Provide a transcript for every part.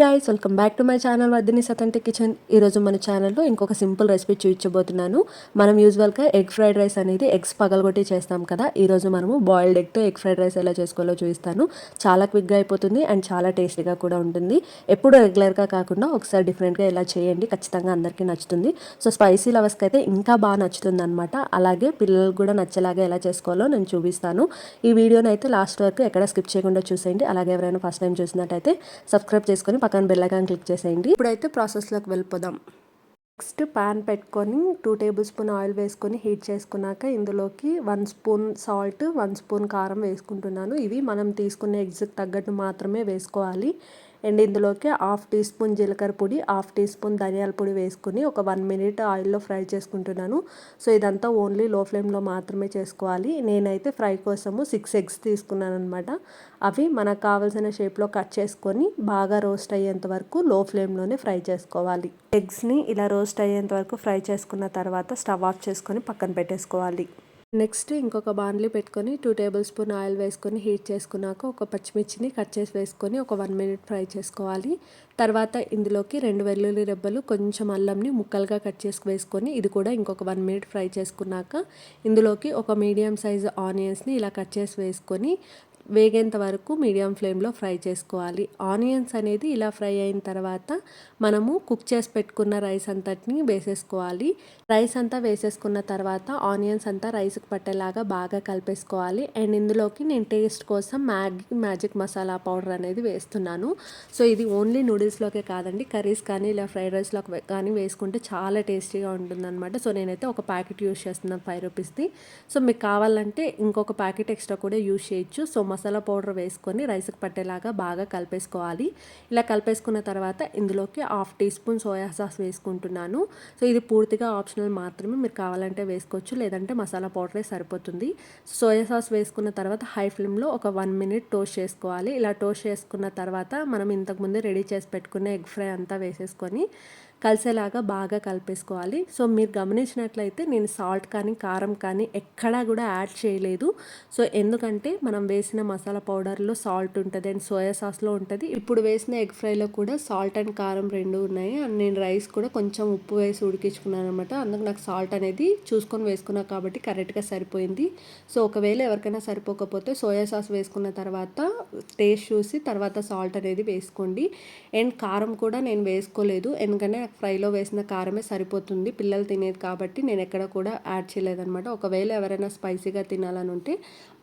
Guys welcome back to my channel Vardhini సతంటి kitchen ఈరోజు మన ఛానల్లో ఇంకొక సింపుల్ రెసిపీ చూపించబోతున్నాను. మనం యూజువల్గా ఎగ్ ఫ్రైడ్ రైస్ అనేది ఎగ్స్ పగలగొట్టి చేస్తాం కదా ఈరోజు మనము బాయిల్డ్ ఎగ్తో ఎగ్ ఫ్రైడ్ రైస్ ఎలా చేసుకోవాలో చూపిస్తాను. చాలా క్విక్గా అయిపోతుంది అండ్ చాలా టేస్టీగా కూడా ఉంటుంది. ఎప్పుడు రెగ్యులర్గా కాకుండా ఒకసారి డిఫరెంట్గా ఇలా చేయండి ఖచ్చితంగా అందరికీ నచ్చుతుంది. సో స్పైసీ లవర్స్కి అయితే ఇంకా బాగా నచ్చుతుంది అనమాట అలాగే పిల్లలకు కూడా నచ్చేలాగా ఎలా చేసుకోవాలో నేను చూపిస్తాను. ఈ వీడియోని అయితే లాస్ట్ వరకు ఎక్కడ స్కిప్ చేయకుండా చూసేయండి. అలాగే ఎవరైనా ఫస్ట్ టైం చూసినట్టయితే సబ్స్క్రైబ్ చేసుకొని పక్కన బెల్లైకాన్ క్లిక్ చేసేయండి. ఇప్పుడైతే ప్రాసెస్లోకి వెళ్ళిపోదాం. నెక్స్ట్ ప్యాన్ పెట్టుకొని టూ టేబుల్ స్పూన్ ఆయిల్ వేసుకొని హీట్ చేసుకున్నాక ఇందులోకి one spoon salt one spoon కారం వేసుకుంటున్నాను. ఇవి మనం తీసుకునే ఎగ్స్కి తగ్గట్టు మాత్రమే వేసుకోవాలి. అండ్ ఇందులోకి హాఫ్ టీ స్పూన్ జీలకర్ర పొడి హాఫ్ టీ స్పూన్ ధనియాల పొడి వేసుకుని ఒక వన్ మినిట్ ఆయిల్లో ఫ్రై చేసుకుంటున్నాను. సో ఇదంతా ఓన్లీ లో ఫ్లేమ్లో మాత్రమే చేసుకోవాలి. నేనైతే ఫ్రై కోసము సిక్స్ ఎగ్స్ తీసుకున్నాను అనమాట అవి మనకు కావాల్సిన షేప్లో కట్ చేసుకొని బాగా రోస్ట్ అయ్యేంత వరకు లో ఫ్లేమ్లోనే ఫ్రై చేసుకోవాలి. ఎగ్స్ని ఇలా రోస్ట్ అయ్యేంత వరకు ఫ్రై చేసుకున్న తర్వాత స్టవ్ ఆఫ్ చేసుకొని పక్కన పెట్టేసుకోవాలి. నెక్స్ట్ ఇంకొక బాండ్లీ పెట్టుకొని టూ టేబుల్ స్పూన్ ఆయిల్ వేసుకొని హీట్ చేసుకున్నాక ఒక పచ్చిమిర్చిని కట్ చేసి వేసుకొని ఒక వన్ మినిట్ ఫ్రై చేసుకోవాలి. తర్వాత ఇందులోకి రెండు వెల్లుల్లి రెబ్బలు కొంచెం అల్లంని ముక్కలుగా కట్ చేసి వేసుకొని ఇది కూడా ఇంకొక వన్ మినిట్ ఫ్రై చేసుకున్నాక ఇందులోకి ఒక మీడియం సైజు ఆనియన్స్ని ఇలా కట్ చేసి వేసుకొని వేగేంత వరకు మీడియం ఫ్లేమ్లో ఫ్రై చేసుకోవాలి. ఆనియన్స్ అనేది ఇలా ఫ్రై అయిన తర్వాత మనము కుక్ చేసి పెట్టుకున్న రైస్ అంతటిని వేసేసుకోవాలి. రైస్ అంతా వేసేసుకున్న తర్వాత ఆనియన్స్ అంతా రైస్కి పట్టేలాగా బాగా కలిపేసుకోవాలి. అండ్ ఇందులోకి నేను టేస్ట్ కోసం మ్యాగీ మ్యాజిక్ మసాలా పౌడర్ అనేది వేస్తున్నాను. సో ఇది ఓన్లీ నూడిల్స్లోకే కాదండి. కర్రీస్ కానీ ఇలా ఫ్రైడ్ రైస్లో కానీ వేసుకుంటే చాలా టేస్టీగా ఉంటుందన్నమాట. సో నేనైతే ఒక ప్యాకెట్ యూస్ చేస్తున్నాను ఫైవ్ రూపీస్ది. సో మీకు కావాలంటే ఇంకొక ప్యాకెట్ ఎక్స్ట్రా కూడా యూస్ చేయొచ్చు. సో మసాలా పౌడర్ వేసుకొని రైస్కి పట్టేలాగా బాగా కలిపేసుకోవాలి. ఇలా కలిపేసుకున్న తర్వాత ఇందులోకి half teaspoon soya sauce వేసుకుంటున్నాను. సో ఇది పూర్తిగా ఆప్షనల్ మాత్రమే. మీరు కావాలంటే వేసుకోవచ్చు లేదంటే మసాలా పౌడరే సరిపోతుంది. సోయా సాస్ వేసుకున్న తర్వాత హై ఫ్లేమ్లో ఒక వన్ మినిట్ టోస్ట్ చేసుకోవాలి. ఇలా టోస్ట్ చేసుకున్న తర్వాత మనం ఇంతకుముందే రెడీ చేసి పెట్టుకున్న ఎగ్ ఫ్రై అంతా వేసేసుకొని కలిసేలాగా బాగా కలిపేసుకోవాలి. సో మీరు గమనించినట్లయితే నేను సాల్ట్ కానీ కారం కానీ ఎక్కడా కూడా యాడ్ చేయలేదు. సో ఎందుకంటే మనం వేసిన మసాలా పౌడర్లో సాల్ట్ ఉంటుంది అండ్ సోయా సాస్లో ఉంటుంది. ఇప్పుడు వేసిన ఎగ్ ఫ్రైలో కూడా సాల్ట్ అండ్ కారం రెండు ఉన్నాయి. అండ్ నేను రైస్ కూడా కొంచెం ఉప్పు వేసి ఉడికించుకున్నాను అనమాట అందుకు నాకు సాల్ట్ అనేది చూసుకొని వేసుకున్నా కాబట్టి కరెక్ట్గా సరిపోయింది. సో ఒకవేళ ఎవరికైనా సరిపోకపోతే సోయా సాస్ వేసుకున్న తర్వాత టేస్ట్ చూసి తర్వాత సాల్ట్ అనేది వేసుకోండి. అండ్ కారం కూడా నేను వేసుకోలేదు. ఎందుకంటే ఫ్రైలో వేసిన కారమే సరిపోతుంది. పిల్లలు తినేది కాబట్టి నేను ఎక్కడ కూడా యాడ్ చేయలేదన్నమాట. ఒకవేళ ఎవరైనా స్పైసీగా తినాలని ఉంటే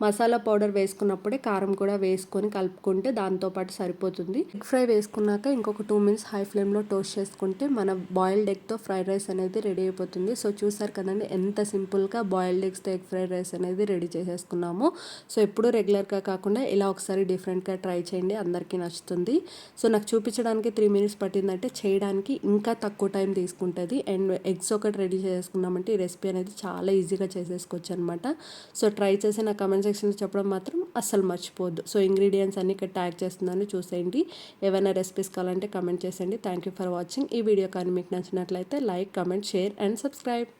మసాలా పౌడర్ వేసుకున్నప్పుడే కారం కూడా వేసుకొని కలుపుకుంటే దాంతోపాటు సరిపోతుంది. ఎగ్ ఫ్రై వేసుకున్నాక ఇంకొక టూ మినిట్స్ హై ఫ్లేమ్లో టోస్ట్ చేసుకుంటే మన బాయిల్డ్ ఎగ్తో ఫ్రైడ్ రైస్ అనేది రెడీ అయిపోతుంది. సో చూసారు కదండి ఎంత సింపుల్గా బాయిల్డ్ ఎగ్స్తో ఎగ్ ఫ్రైడ్ రైస్ అనేది రెడీ చేసేసుకున్నాము. సో ఎప్పుడు రెగ్యులర్గా కాకుండా ఇలా ఒకసారి డిఫరెంట్గా ట్రై చేయండి. అందరికీ నచ్చుతుంది. సో నాకు చూపించడానికి త్రీ మినిట్స్ పట్టిందంటే చేయడానికి ఇంకా తక్కువ టైం తీసుకుంటుంది. అండ్ ఎగ్స్ ఒకటి రెడీ చేసుకున్నామంటే ఈ రెసిపీ అనేది చాలా ఈజీగా చేసేసుకోవచ్చు అనమాట సో ట్రై చేసి నా కమెంట్ సెక్షన్లో చెప్పడం మాత్రం అస్సలు మర్చిపోద్దు సో ఇంగ్రీడియంట్స్ అన్ని ఇక్కడ ట్యాగ్ చేస్తున్నాను చూసేయండి. ఏమైనా రెసిపీస్ కావాలంటే కమెంట్ చేసేయండి. థ్యాంక్ యూ ఫర్ వాచింగ్ ఈ వీడియో కానీ మీకు నచ్చినట్లయితే like comment share and subscribe